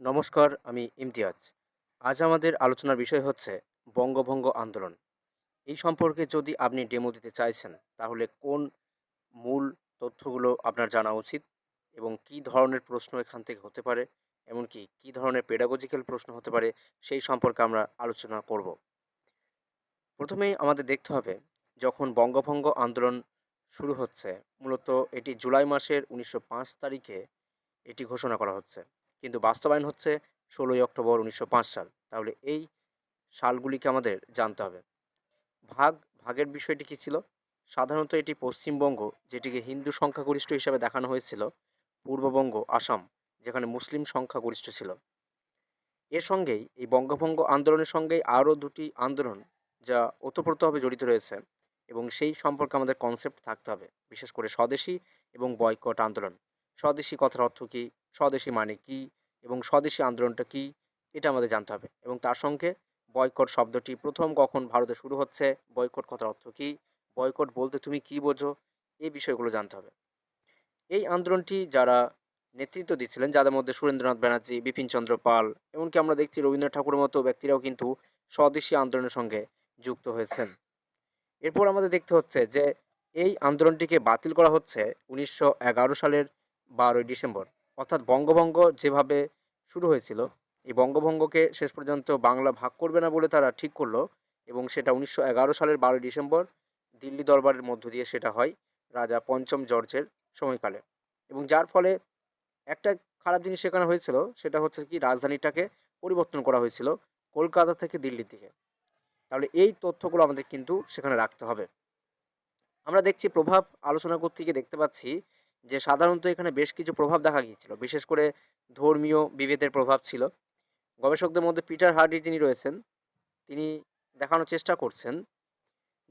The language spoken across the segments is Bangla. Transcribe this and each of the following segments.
নমস্কার, আমি ইমতিয়াজ। আজ আমাদের আলোচনার বিষয় হচ্ছে বঙ্গভঙ্গ আন্দোলন। এই সম্পর্কে যদি আপনি ডেমো দিতে চাইছেন, তাহলে কোন মূল তথ্যগুলো আপনার জানা উচিত এবং কী ধরনের প্রশ্ন এখান থেকে হতে পারে, এমনকি কী ধরনের পেডাগজিক্যাল প্রশ্ন হতে পারে, সেই সম্পর্কে আমরা আলোচনা করব। প্রথমেই আমাদের দেখতে হবে, যখন বঙ্গভঙ্গ আন্দোলন শুরু হচ্ছে, মূলত এটি জুলাই মাসের উনিশশো পাঁচ তারিখে এটি ঘোষণা করা হচ্ছে। কিন্তু বাস্তবায়ন হচ্ছে ষোলোই অক্টোবর উনিশশো পাঁচ সাল। তাহলে এই সালগুলিকে আমাদের জানতে হবে। ভাগ, ভাগের বিষয়টি কী ছিল? সাধারণত এটি পশ্চিমবঙ্গ, যেটিকে হিন্দু সংখ্যাগরিষ্ঠ হিসাবে দেখানো হয়েছিল, পূর্ববঙ্গ, আসাম, যেখানে মুসলিম সংখ্যাগরিষ্ঠ ছিল। এর সঙ্গেই, এই বঙ্গভঙ্গ আন্দোলনের সঙ্গেই আরও দুটি আন্দোলন যা ওতপ্রোতভাবে জড়িত রয়েছে এবং সেই সম্পর্কে আমাদের কনসেপ্ট থাকতে হবে, বিশেষ করে স্বদেশী এবং বয়কট আন্দোলন। স্বদেশী কথার অর্থ কী? স্বদেশী মানে কী? এবং স্বদেশী আন্দোলনটা কী? এটা আমাদের জানতে হবে। এবং তার সঙ্গে বয়কট শব্দটি প্রথম কখন ভারতে শুরু হচ্ছে, বয়কট কথার অর্থ কী? বয়কট বলতে তুমি কী বোঝো? এই বিষয়গুলো জানতে হবে। এই আন্দোলনটি যারা নেতৃত্ব দিচ্ছিলেন, যাদের মধ্যে সুরেন্দ্রনাথ ব্যানার্জি বিপিনচন্দ্র পাল, এমনকি আমরা দেখছি রবীন্দ্রনাথ ঠাকুরের মতো ব্যক্তিরাও কিন্তু স্বদেশী আন্দোলনের সঙ্গে যুক্ত হয়েছেন। এরপর আমাদের দেখতে হচ্ছে যে, এই আন্দোলনটিকে বাতিল করা হচ্ছে উনিশশো এগারো সালের বারোই ডিসেম্বর। অর্থাৎ বঙ্গভঙ্গ যেভাবে শুরু হয়েছিল, এই বঙ্গভঙ্গকে শেষ পর্যন্ত বাংলা ভাগ করবে না বলে তারা ঠিক করল এবং সেটা উনিশশো এগারো সালের বারোই ডিসেম্বর দিল্লি দরবারের মধ্য দিয়ে সেটা হয় রাজা পঞ্চম জর্জের সময়কালে। এবং যার ফলে একটা খারাপ জিনিস সেখানে হয়েছিল, সেটা হচ্ছে কি রাজধানীটাকে পরিবর্তন করা হয়েছিল কলকাতা থেকে দিল্লির দিকে। তাহলে এই তথ্যগুলো আমাদের কিন্তু সেখানে রাখতে হবে। আমরা দেখছি প্রভাব আলোচনা করতে গিয়ে দেখতে পাচ্ছি যে সাধারণত এখানে বেশ কিছু প্রভাব দেখা গিয়েছিল। বিশেষ করে ধর্মীয় বিভেদের প্রভাব ছিল। গবেষকদের মধ্যে পিটার হার্ডি যিনি রয়েছেন, তিনি দেখানোর চেষ্টা করছেন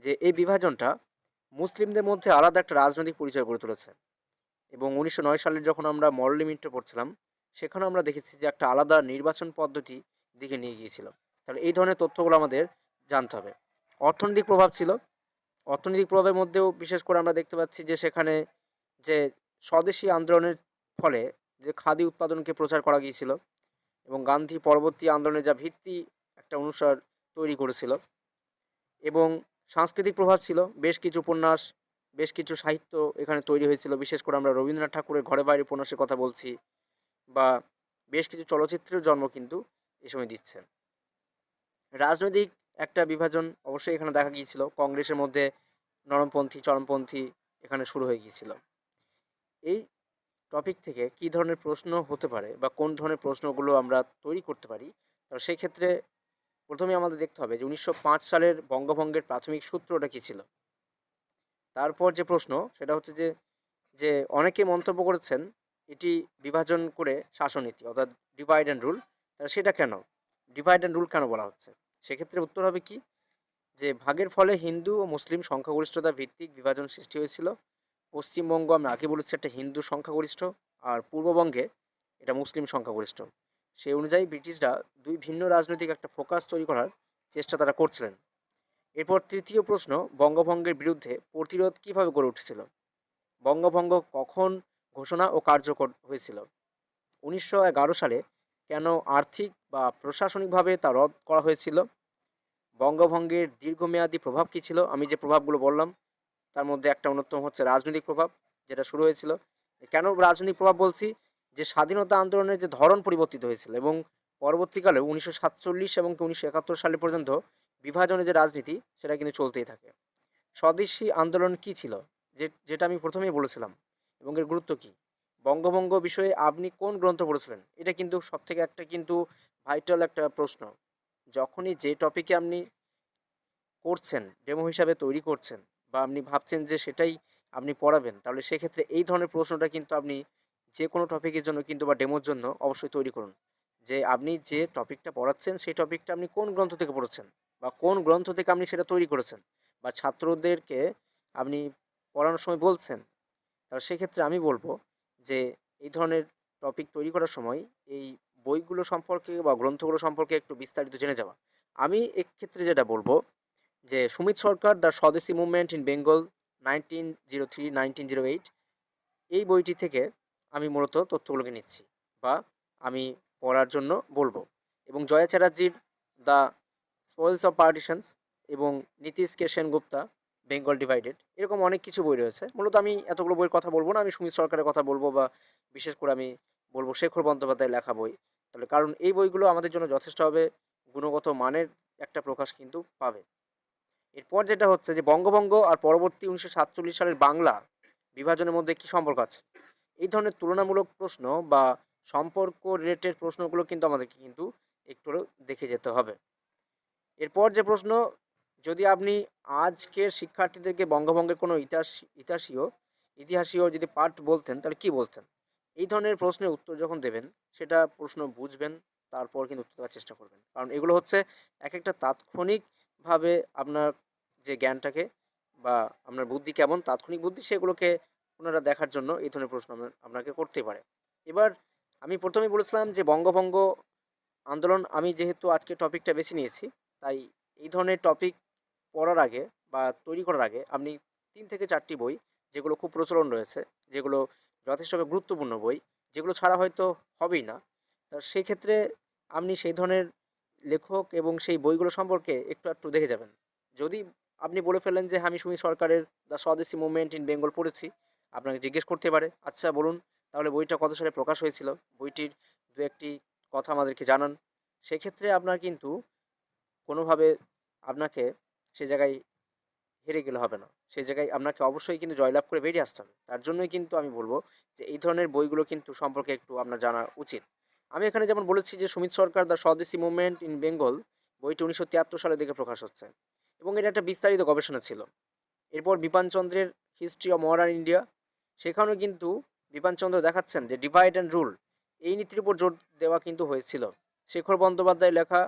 যে এই বিভাজনটা মুসলিমদের মধ্যে আলাদা একটা রাজনৈতিক পরিচয় গড়ে তুলেছে। এবং উনিশশো নয় সালে যখন আমরা মরল লিমিটে পড়ছিলাম, সেখানে আমরা দেখেছি যে একটা আলাদা নির্বাচন পদ্ধতি দিকে নিয়ে গিয়েছিল। তাহলে এই ধরনের তথ্যগুলো আমাদের জানতে হবে। অর্থনৈতিক প্রভাব ছিল। অর্থনৈতিক প্রভাবের মধ্যেও বিশেষ করে আমরা দেখতে পাচ্ছি যে সেখানে যে স্বদেশী আন্দোলনের ফলে যে খাদি উৎপাদনকে প্রচার করা গিয়েছিল এবং গান্ধী পরবর্তী আন্দোলনে যা ভিত্তি একটা অনুসার তৈরি করেছিল এবং সাংস্কৃতিক প্রভাব ছিল, বেশ কিছু উপন্যাস, বেশ কিছু সাহিত্য এখানে তৈরি হয়েছিল। বিশেষ করে আমরা রবীন্দ্রনাথ ঠাকুরের ঘরে বাইরে উপন্যাসের কথা বলছি বা বেশ কিছু চলচ্চিত্রের জন্ম কিন্তু এ সময় দিচ্ছে। রাজনৈতিক একটা বিভাজন অবশ্যই এখানে দেখা গিয়েছিল। কংগ্রেসের মধ্যে নরমপন্থী, চরমপন্থী এখানে শুরু হয়ে গিয়েছিল। এই টপিক থেকে কী ধরনের প্রশ্ন হতে পারে বা কোন ধরনের প্রশ্নগুলো আমরা তৈরি করতে পারি? সেই ক্ষেত্রে প্রথমে আমাদের দেখতে হবে যে উনিশশো পাঁচ সালের বঙ্গভঙ্গের প্রাথমিক সূত্রটা কী ছিল? তারপর যে প্রশ্ন সেটা হচ্ছে যে যে অনেকে মন্তব্য করেছেন এটি বিভাজন করে শাসনীতি অর্থাৎ ডিভাইড অ্যান্ড রুল সেটা কেন? ডিভাইড অ্যান্ড রুল কেন বলা হচ্ছে? সেক্ষেত্রে উত্তর হবে কি? যে ভাগের ফলে হিন্দু ও মুসলিম সংখ্যাগরিষ্ঠতা ভিত্তিক বিভাজন সৃষ্টি হয়েছিল। পশ্চিমবঙ্গ আমরা আগে বলেছি একটা হিন্দু সংখ্যাগরিষ্ঠ আর পূর্ববঙ্গে এটা মুসলিম সংখ্যাগরিষ্ঠ। সেই অনুযায়ী ব্রিটিশরা দুই ভিন্ন রাজনৈতিক একটা ফোকাস তৈরি করার চেষ্টা তারা করছিলেন। এরপর তৃতীয় প্রশ্ন, বঙ্গভঙ্গের বিরুদ্ধে প্রতিরোধ কীভাবে গড়ে উঠেছিল? বঙ্গভঙ্গ কখন ঘোষণা ও কার্যকর হয়েছিল? উনিশশো এগারো সালে কেন আর্থিক বা প্রশাসনিকভাবে তা রদ করা হয়েছিল? বঙ্গভঙ্গের দীর্ঘমেয়াদী প্রভাব কী ছিল? আমি যে প্রভাবগুলো বললাম তার মধ্যে একটা অন্যতম হচ্ছে রাজনৈতিক প্রভাব, যেটা শুরু হয়েছিল। কেন রাজনৈতিক প্রভাব বলছি? যে স্বাধীনতা আন্দোলনের যে ধরন পরিবর্তিত হয়েছিল এবং পরবর্তীকালে উনিশশো সাতচল্লিশ এবং উনিশশো একাত্তর সালে পর্যন্ত বিভাজনের যে রাজনীতি, সেটা কিন্তু চলতেই থাকে। স্বদেশী আন্দোলন কি ছিল? যে, যেটা আমি প্রথমেই বলেছিলাম। এবং এর গুরুত্ব কী? বঙ্গভঙ্গ বিষয়ে আপনি কোন গ্রন্থ পড়েছিলেন? এটা কিন্তু সব থেকে একটা কিন্তু ভাইটাল একটা প্রশ্ন। যখনই যে টপিকে আপনি করছেন ডেমো হিসাবে তৈরি করছেন বা আপনি ভাবছেন যে সেটাই আপনি পড়াবেন, তাহলে সেক্ষেত্রে এই ধরনের প্রশ্নটা কিন্তু আপনি যে কোনো টপিকের জন্য কিন্তু বা ডেমোর জন্য অবশ্যই তৈরি করুন। যে আপনি যে টপিকটা পড়াচ্ছেন, সেই টপিকটা আপনি কোন গ্রন্থ থেকে পড়েছেন? বা কোন গ্রন্থ থেকে আপনি সেটা তৈরি করেছেন? বা ছাত্রদেরকে আপনি পড়ানোর সময় বলছেন? তাহলে সেক্ষেত্রে আমি বলব যে এই ধরনের টপিক তৈরি করার সময় এই বইগুলো সম্পর্কে বা গ্রন্থগুলো সম্পর্কে একটু বিস্তারিত জেনে যাওয়া। আমি এক্ষেত্রে যেটা বলব যে Sumit Sarkar, the Swadeshi movement in Bengal, nineteen zero three, nineteen zero eight, এই বইটি থেকে আমি মূলত তথ্যগুলোকে নিচ্ছি বা আমি পড়ার জন্য বলব। এবং জয়া চ্যাটার্জির দ্য স্পয়েলস অফ পার্টিশনস এবং নীতিশ কে সেনগুপ্তা, বেঙ্গল ডিভাইডেড, এরকম অনেক কিছু বই রয়েছে। মূলত আমি এতগুলো বইয়ের কথা বলব না, আমি সুমিত সরকারের কথা বলব বা বিশেষ করে আমি বলব শেখর বন্দ্যোপাধ্যায় লেখা বই। তাহলে কারণ এই বইগুলো আমাদের জন্য যথেষ্ট হবে, গুণগত মানের একটা প্রকাশ কিন্তু পাবে। এরপর যেটা হচ্ছে যে বঙ্গভঙ্গ আর পরবর্তী উনিশশো সাতচল্লিশ সালের বাংলা বিভাজনের মধ্যে কী সম্পর্ক আছে? এই ধরনের তুলনামূলক প্রশ্ন বা সম্পর্ক রিলেটেড প্রশ্নগুলো কিন্তু আমাদেরকে কিন্তু একটু দেখে যেতে হবে। এরপর যে প্রশ্ন, যদি আপনি আজকের শিক্ষার্থীদেরকে বঙ্গভঙ্গের কোনো ইতিহাস, ইতিহাসীয় ইতিহাসীয় যদি পাঠ বলতেন, তাহলে কি বলতেন? এই ধরনের প্রশ্নের উত্তর যখন দেবেন, সেটা প্রশ্ন বুঝবেন, তারপর কিন্তু উত্তর দেওয়ার চেষ্টা করবেন। কারণ এগুলো হচ্ছে এক একটা তাৎক্ষণিকভাবে আপনার যে জ্ঞানটাকে বা আপনার বুদ্ধি কেমন, তাৎক্ষণিক বুদ্ধি, সেগুলোকে ওনারা দেখার জন্য এই ধরনের প্রশ্ন আপনাকে করতে পারে। এবার আমি প্রথমেই বলেছিলাম যে বঙ্গভঙ্গ আন্দোলন, আমি যেহেতু আজকে টপিকটা বেছে নিয়েছি, তাই এই ধরনের টপিক পড়ার আগে বা তৈরি করার আগে আপনি তিন থেকে চারটি বই, যেগুলো খুব প্রচলন রয়েছে, যেগুলো যথেষ্টভাবে গুরুত্বপূর্ণ বই, যেগুলো ছাড়া হয়তো হবেই না, তা সেক্ষেত্রে আপনি সেই ধরনের লেখক এবং সেই বইগুলো সম্পর্কে একটু একটু দেখে যাবেন। যদি আপনি বলে ফেলেন যে, আমি সুমিত সরকারের the Swadeshi movement in Bengal পড়েছি। আপনাকে জিজ্ঞেস করতে পারে আচ্ছা বলুন, তাহলে বইটা কত সালে প্রকাশ হয়েছিল? বইটির দু একটি কথা আমাদেরকে জানান। সেক্ষেত্রে আপনার কিন্তু কোনোভাবে আপনাকে সে জায়গায় হেরে গেলে হবে না। সেই জায়গায় আপনাকে অবশ্যই কিন্তু জয়লাভ করে বেরিয়ে আসতে হবে। তার জন্যই কিন্তু আমি বলব যে, এই ধরনের বইগুলো কিন্তু সম্পর্কে একটু আপনার জানা উচিত। আমি এখানে যেমন বলেছি যে Sumit Sarkar the Swadeshi movement in Bengal বইটি উনিশশো তিয়াত্তর সালের দিকে প্রকাশ হচ্ছে এবং এটা একটা বিস্তারিত গবেষণা ছিল। এরপর বিপানচন্দ্রের হিস্ট্রি অফ মডার্ন ইন্ডিয়া সেখানেও কিন্তু বিপানচন্দ্র দেখাচ্ছেন যে ডিভাইড অ্যান্ড রুল এই নীতির উপর জোর দেওয়া কিন্তু হয়েছিল। শেখর বন্দ্যোপাধ্যায় লেখা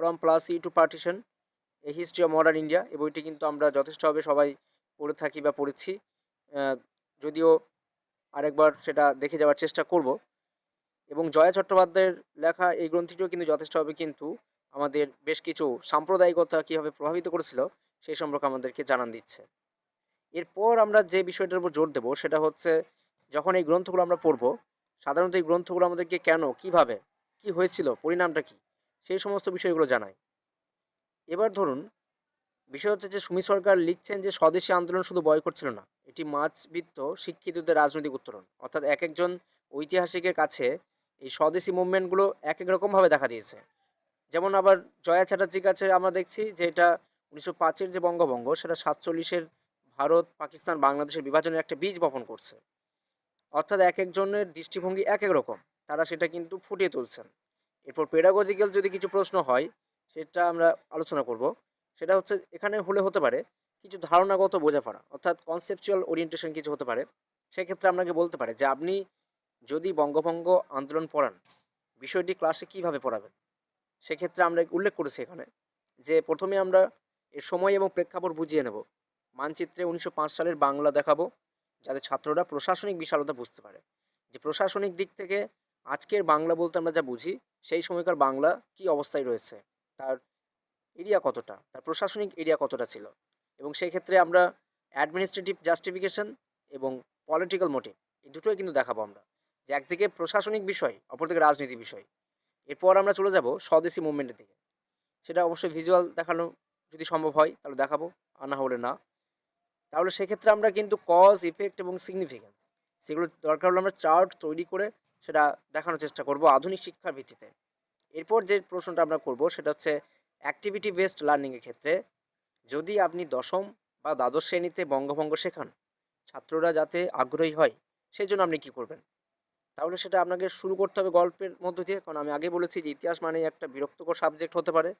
from Plassey to partition a history of modern India এই বইটি কিন্তু আমরা যথেষ্টভাবে সবাই পড়ে থাকি বা পড়েছি। যদিও আরেকবার সেটা দেখে যাওয়ার চেষ্টা করব। এবং জয়া চট্টোপাধ্যায়ের লেখা এই গ্রন্থটিও কিন্তু যথেষ্টভাবে কিন্তু আমাদের বেশ কিছু সাম্প্রদায়িকতা কীভাবে প্রভাবিত করেছিল সেই সম্পর্কে আমাদেরকে জানান দিচ্ছে। এরপর আমরা যে বিষয়টার উপর জোর দেবো সেটা হচ্ছে যখন এই গ্রন্থগুলো আমরা পড়ব, সাধারণত এই গ্রন্থগুলো আমাদেরকে কেন, কীভাবে, কি হয়েছিল, পরিণামটা কি, সেই সমস্ত বিষয়গুলো জানায়। এবার ধরুন, বিষয় হচ্ছে যে সুমিত সরকার লিখছেন যে স্বদেশী আন্দোলন শুধু বয়কট ছিল না, এটি মাঝবিত্ত শিক্ষিতদের রাজনৈতিক উত্তরণ। অর্থাৎ এক একজন ঐতিহাসিকের কাছে এই স্বদেশি মুভমেন্টগুলো এক এক রকমভাবে দেখা দিয়েছে। যেমন আবার জয়া চ্যাটার্জির কাছে আমরা দেখছি যে এটা উনিশশো পাঁচের যে বঙ্গভঙ্গ, সেটা সাতচল্লিশের ভারত, পাকিস্তান, বাংলাদেশের বিভাজনের একটা বীজ বপন করছে। অর্থাৎ এক একজনের দৃষ্টিভঙ্গি এক এক রকম, তারা সেটা কিন্তু ফুটিয়ে তুলছেন। এরপর পেডাগজিক্যাল যদি কিছু প্রশ্ন হয়, সেটা আমরা আলোচনা করব। সেটা হচ্ছে এখানে হলে হতে পারে কিছু ধারণাগত বোঝাপড়া, অর্থাৎ কনসেপচুয়াল ওরিয়েন্টেশন কিছু হতে পারে। সেক্ষেত্রে আপনাকে বলতে পারে যে আপনি যদি বঙ্গভঙ্গ আন্দোলন পড়ান, বিষয়টি ক্লাসে কীভাবে পড়াবেন? সেক্ষেত্রে আমরা উল্লেখ করেছি এখানে যে প্রথমে আমরা এর সময় এবং প্রেক্ষাপট বুঝিয়ে নেব। মানচিত্রে উনিশশো পাঁচ সালের বাংলা দেখাবো, যাতে ছাত্ররা প্রশাসনিক বিশালতা বুঝতে পারে। যে প্রশাসনিক দিক থেকে আজকের বাংলা বলতে আমরা যা বুঝি, সেই সময়কার বাংলা কি অবস্থায় রয়েছে, তার এরিয়া কতটা, তার প্রশাসনিক এরিয়া কতটা ছিল? এবং সেই ক্ষেত্রে আমরা অ্যাডমিনিস্ট্রেটিভ জাস্টিফিকেশন এবং পলিটিক্যাল মোটিভ এই দুটোই কিন্তু দেখাবো আমরা। যে একদিকে প্রশাসনিক বিষয় অপরদিকে রাজনীতি বিষয়। এরপর আমরা চলে যাব স্বদেশি মুভমেন্টের দিকে। সেটা অবশ্যই ভিজুয়াল দেখানো যদি সম্ভব হয়, তাহলে দেখাবো, আর না হলে না। তাহলে সেক্ষেত্রে আমরা কিন্তু কজ ইফেক্ট এবং সিগনিফিকেন্স সেগুলো দরকার হলে আমরা চার্ট তৈরি করে সেটা দেখানোর চেষ্টা করব আধুনিক শিক্ষার ভিত্তিতে। এরপর যে প্রশ্নটা আমরা করব, সেটা হচ্ছে অ্যাক্টিভিটি বেসড লার্নিংয়ের ক্ষেত্রে যদি আপনি দশম বা দ্বাদশ শ্রেণীতে বঙ্গভঙ্গ শেখান, ছাত্ররা যাতে আগ্রহী হয়, সেই জন্য আপনি কী করবেন? তাহলে সেটা আপনাকে শুরু করতে হবে গল্পের মধ্য দিয়ে। কারণ আমি আগে বলেছি যে ইতিহাস মানে একটা বিরক্তকর সাবজেক্ট হতে পারে।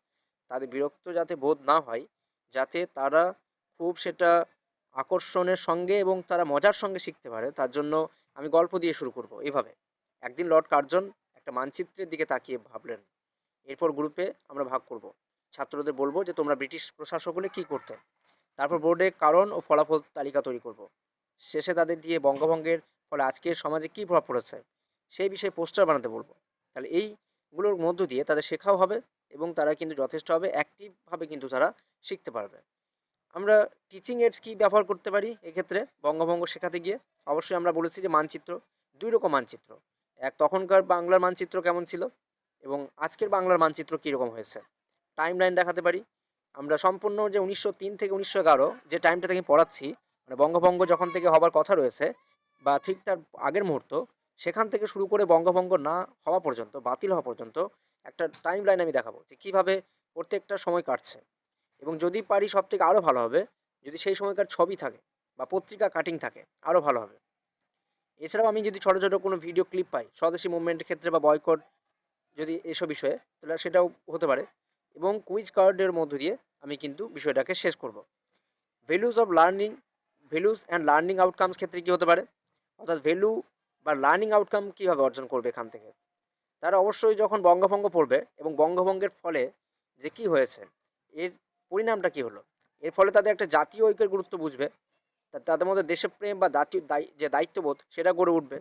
তাদের বিরক্ত যাতে বোধ না হয়, যাতে তারা খুব সেটা আকর্ষণের সঙ্গে এবং তারা মজার সঙ্গে শিখতে পারে, তার জন্য আমি গল্প দিয়ে শুরু করব এভাবে। একদিন লর্ড কার্জন একটা মানচিত্রের দিকে তাকিয়ে ভাবলেন। এরপর গ্রুপে আমরা ভাগ করব। ছাত্রদের বলব যে, তোমরা ব্রিটিশ প্রশাসক হলে কী করতে? তারপর বোর্ডে কারণ ও ফলাফল তালিকা তৈরি করব। শেষে তাদের দিয়ে বঙ্গভঙ্গের ফলে আজকের সমাজে কী প্রভাব পড়েছে সেই বিষয়ে পোস্টার বানাতে বলব। তাহলে এইগুলোর মধ্য দিয়ে তাদের শেখাও হবে এবং তারা কিন্তু যথেষ্টভাবে অ্যাক্টিভভাবে কিন্তু তারা শিখতে পারবে। আমরা টিচিং এডস কী ব্যবহার করতে পারি এক্ষেত্রে বঙ্গভঙ্গ শেখাতে গিয়ে? অবশ্যই আমরা বলেছি যে মানচিত্র, দুই রকম মানচিত্র। এক তখনকার বাংলার মানচিত্র কেমন ছিল এবং আজকের বাংলার মানচিত্র কীরকম হয়েছে? টাইম লাইন দেখাতে পারি। আমরা সম্পূর্ণ যে উনিশশো তিন থেকে উনিশশো এগারো যে টাইমটা থেকে পড়াচ্ছি মানে বঙ্গভঙ্গ যখন থেকে হবার কথা রয়েছে বা ঠিক তার আগের মুহূর্ত, সেখান থেকে শুরু করে বঙ্গভঙ্গ না হওয়া পর্যন্ত, বাতিল হওয়া পর্যন্ত একটা টাইম লাইন আমি দেখাবো যে কীভাবে প্রত্যেকটা সময় কাটছে। এবং যদি পারি সব থেকে আরও ভালো হবে, যদি সেই সময়কার ছবি থাকে বা পত্রিকা কাটিং থাকে আরও ভালো হবে। এছাড়াও আমি যদি ছোটো ছোটো কোনো ভিডিও ক্লিপ পাই, স্বদেশি মুভমেন্টের ক্ষেত্রে বা বয়কট যদি এসব বিষয়ে, তাহলে সেটাও হতে পারে। এবং কুইজ কার্ডের মধ্য দিয়ে আমি কিন্তু বিষয়টাকে শেষ করব। Values of learning values and learning outcomes ক্ষেত্রে কী হতে পারে? অর্থাৎ ভ্যালু বা লার্নিং আউটকাম কীভাবে অর্জন করবে এখান থেকে? তারা অবশ্যই যখন বঙ্গভঙ্গ পড়বে এবং বঙ্গভঙ্গের ফলে যে কি হয়েছে, এর পরিণামটা কী হলো? এর ফলে তাদের একটা জাতীয় ঐক্যের গুরুত্ব বুঝবে। তাদের মধ্যে দেশপ্রেম বা জাতীয় যে দায়িত্ববোধ সেটা গড়ে উঠবে।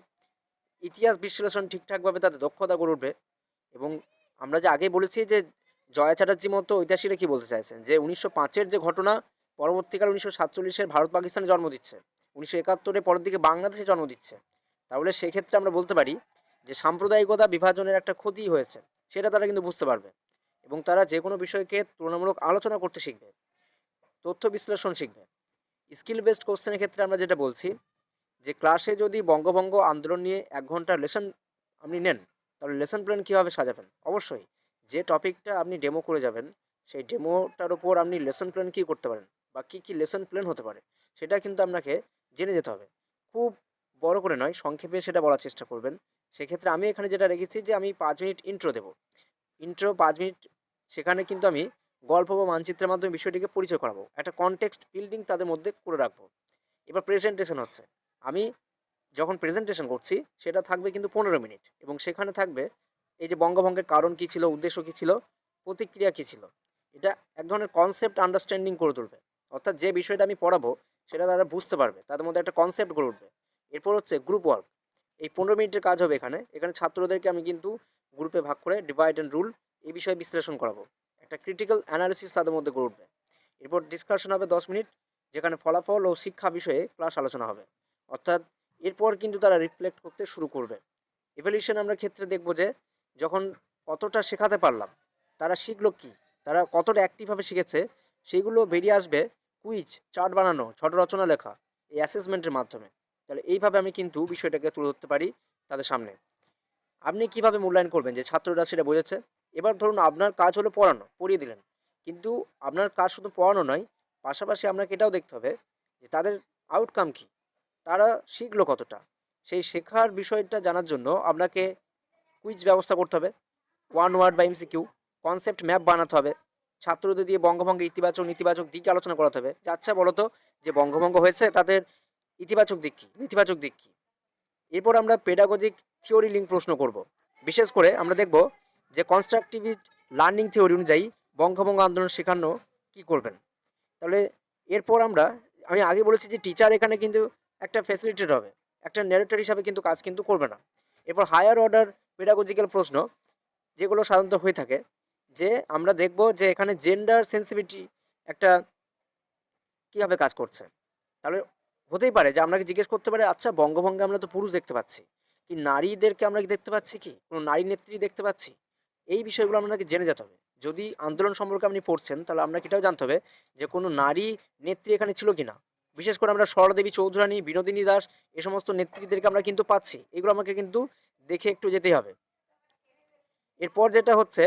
ইতিহাস বিশ্লেষণ ঠিকঠাকভাবে তাদের দক্ষতা গড়ে উঠবে এবং আমরা যে আগে বলেছি যে জয়া চ্যাটার্জি মতো ঐতিহাসিকরা কী বলতে চাইছেন? যে উনিশশো পাঁচের যে ঘটনা পরবর্তীকালে উনিশশো সাতচল্লিশের ভারত পাকিস্তানে জন্ম দিচ্ছে। উনিশশো একাত্তরে পরের দিকে বাংলাদেশে জন্ম দিচ্ছে। তাহলে সেক্ষেত্রে আমরা বলতে পারি যে সাম্প্রদায়িকতা বিভাজনের একটা ক্ষতি হয়েছে, সেটা তারা কিন্তু বুঝতে পারবে এবং তারা যে কোনো বিষয়কে তুলনামূলক আলোচনা করতে শিখবে, তথ্য বিশ্লেষণ শিখবে। স্কিল বেসড কোশ্চেনের ক্ষেত্রে আমরা যেটা বলছি যে ক্লাসে যদি বঙ্গভঙ্গ আন্দোলন নিয়ে এক ঘণ্টা লেসন আপনি নেন, তাহলে লেসন প্ল্যান কীভাবে সাজাবেন? অবশ্যই। যে টপিকটা আপনি ডেমো করে যাবেন, সেই ডেমোটার উপর আপনি লেসন প্ল্যান কী করতে পারেন বা কী কী লেসন প্ল্যান হতে পারে, সেটা কিন্তু আপনাকে জেনে যেতে হবে। খুব বড় করে নয়, সংক্ষেপে সেটা বলার চেষ্টা করবেন। সেক্ষেত্রে আমি এখানে যেটা রেখেছি যে আমি পাঁচ মিনিট ইন্ট্রো দেবো। ইন্ট্রো পাঁচ মিনিট, সেখানে কিন্তু আমি গল্প বা মানচিত্রের মাধ্যমে বিষয়টিকে পরিচয় করাবো। একটা কনটেক্সট বিল্ডিং তাদের মধ্যে করে রাখব। এবার প্রেজেন্টেশন হচ্ছে। আমি যখন প্রেজেন্টেশন করছি, সেটা থাকবে কিন্তু পনেরো মিনিট এবং সেখানে থাকবে এই যে বঙ্গভঙ্গের কারণ কী ছিল, উদ্দেশ্য কী ছিল, প্রতিক্রিয়া কী ছিল, এটা এক ধরনের কনসেপ্ট আন্ডারস্ট্যান্ডিং করে তুলবে। অর্থাৎ যে বিষয়টা আমি পড়াবো, সেটা তারা বুঝতে পারবে, তাদের মধ্যে একটা কনসেপ্ট গড়ে উঠবে। এরপর হচ্ছে গ্রুপ ওয়ার্ক এই পনেরো মিনিটের কাজ হবে এখানে। এখানে ছাত্রদেরকে আমি কিন্তু গ্রুপে ভাগ করে ডিভাইড অ্যান্ড রুল এই বিষয়ে বিশ্লেষণ করাবো। একটা ক্রিটিক্যাল অ্যানালিসিস তাদের মধ্যে গড়ে উঠবে। এরপর ডিসকাশন হবে দশ মিনিট, যেখানে ফলাফল ও শিক্ষা বিষয়ে ক্লাস আলোচনা হবে। অর্থাৎ এরপর কিন্তু তারা রিফ্লেক্ট করতে শুরু করবে। ইভলিউশন আমরা ক্ষেত্রে দেখব যে যখন কতটা শেখাতে পারলাম, তারা শিখলো কি? তারা কতটা অ্যাক্টিভভাবে শিখেছে, সেইগুলো বেরিয়ে আসবে কুইজ চার্ট বানানো, ছোট রচনা লেখা, এই অ্যাসেসমেন্টের মাধ্যমে। তাহলে এইভাবে আমি কিন্তু বিষয়টাকে তুলে ধরতে পারি তাদের সামনে। আপনি কীভাবে মূল্যায়ন করবেন? যে ছাত্ররা সেটা বুঝেছে। এবার ধরুন আপনার কাজ হলো পড়ানো, পড়িয়ে দিলেন। কিন্তু আপনার কাজ শুধু পড়ানো নয়, পাশাপাশি আপনাকে এটাও দেখতে হবে যে তাদের আউটকাম কী? তারা শিখলো কতটা? সেই শেখার বিষয়টা জানার জন্য আপনাকে কুইজ ব্যবস্থা করতে হবে ওয়ান ওয়ার্ড বা এমসিকিউ কনসেপ্ট ম্যাপ বানাতে হবে, ছাত্রদের দিয়ে বঙ্গভঙ্গের ইতিবাচক, নেতিবাচক দিক আলোচনা করাতে হবে। যে আচ্ছা বলো তো যে বঙ্গভঙ্গ হয়েছে, তাদের ইতিবাচক দিক কী, নেতিবাচক দিক কী? এরপর আমরা পেডাগজিক থিওরি লিঙ্ক প্রশ্ন করব। বিশেষ করে আমরা দেখব যে কনস্ট্রাকটিভিট লার্নিং থিওরি অনুযায়ী বঙ্গভঙ্গ আন্দোলন শেখানো কি করবেন। তাহলে এরপর আমরা, আমি আগে বলেছি যে টিচার এখানে কিন্তু একটা ফ্যাসিলিটেট হবে, একটা ন্যারেটর হিসাবে কিন্তু কাজ কিন্তু করবে না। এরপর হায়ার অর্ডার পেডাগজিক্যাল প্রশ্ন যেগুলো সাধারণত হয়ে থাকে যে আমরা দেখব যে এখানে জেন্ডার সেন্সিভিটি একটা কীভাবে কাজ করছে। তাহলে হতেই পারে যে আপনাকে জিজ্ঞেস করতে পারে আচ্ছা বঙ্গভঙ্গে আমরা তো পুরুষ দেখতে পাচ্ছি, কি নারীদেরকে আমরা কি দেখতে পাচ্ছি, কি কোনো নারী নেত্রী দেখতে পাচ্ছি? এই বিষয়গুলো আপনাকে জেনে যেতে হবে। যদি আন্দোলন সম্পর্কে আপনি পড়ছেন, তাহলে আপনাকে এটাও জানতে হবে যে কোনো নারী নেত্রী এখানে ছিল কি না বিশেষ করে আমরা সরদেবী চৌধুরানী, বিনোদিনী দাস, এ সমস্ত নেত্রীদেরকে আমরা কিন্তু পাচ্ছি। এগুলো আমাকে কিন্তু দেখে একটু যেতেই হবে। এরপর যেটা হচ্ছে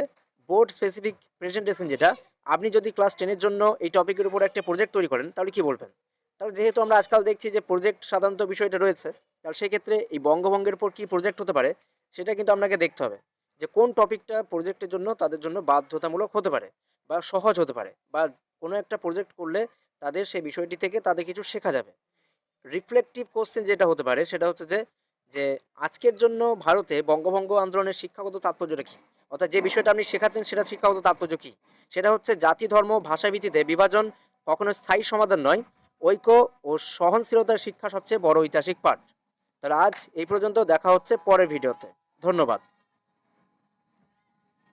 বোর্ড স্পেসিফিক প্রেজেন্টেশন যেটা, আপনি যদি ক্লাস টেনের জন্য এই টপিকের উপর একটা প্রজেক্ট তৈরি করেন, তাহলে কি বলবেন? তাহলে যেহেতু আমরা আজকাল দেখছি যে প্রজেক্ট সাধারণত বিষয়টা রয়েছে, তাহলে সেক্ষেত্রে এই বঙ্গভঙ্গের উপর কী প্রজেক্ট হতে পারে, সেটা কিন্তু আপনাকে দেখতে হবে। যে কোন টপিকটা প্রজেক্টের জন্য তাদের জন্য বাধ্যতামূলক হতে পারে, বা সহজ হতে পারে, বা কোনো একটা প্রজেক্ট করলে তাদের সেই বিষয়টি থেকে তাদের কিছু শেখা যাবে। রিফ্লেকটিভ কোশ্চেন যেটা হতে পারে, সেটা হচ্ছে যে যে আজকের জন্য ভারতে বঙ্গভঙ্গ আন্দোলনের শিক্ষাগত তাৎপর্যটা কী? অর্থাৎ যে বিষয়টা আপনি শেখাচ্ছেন সেটা শিক্ষাগত তাৎপর্য কী? সেটা হচ্ছে জাতি, ধর্ম ভাষাভিত্তিতে বিভাজন কখনো স্থায়ী সমাধান নয়, ঐক্য ও সহনশীলতার শিক্ষা সবচেয়ে বড় ঐতিহাসিক পাঠ। তাহলে আজ এই পর্যন্ত দেখা হচ্ছে পরের ভিডিওতে ধন্যবাদ।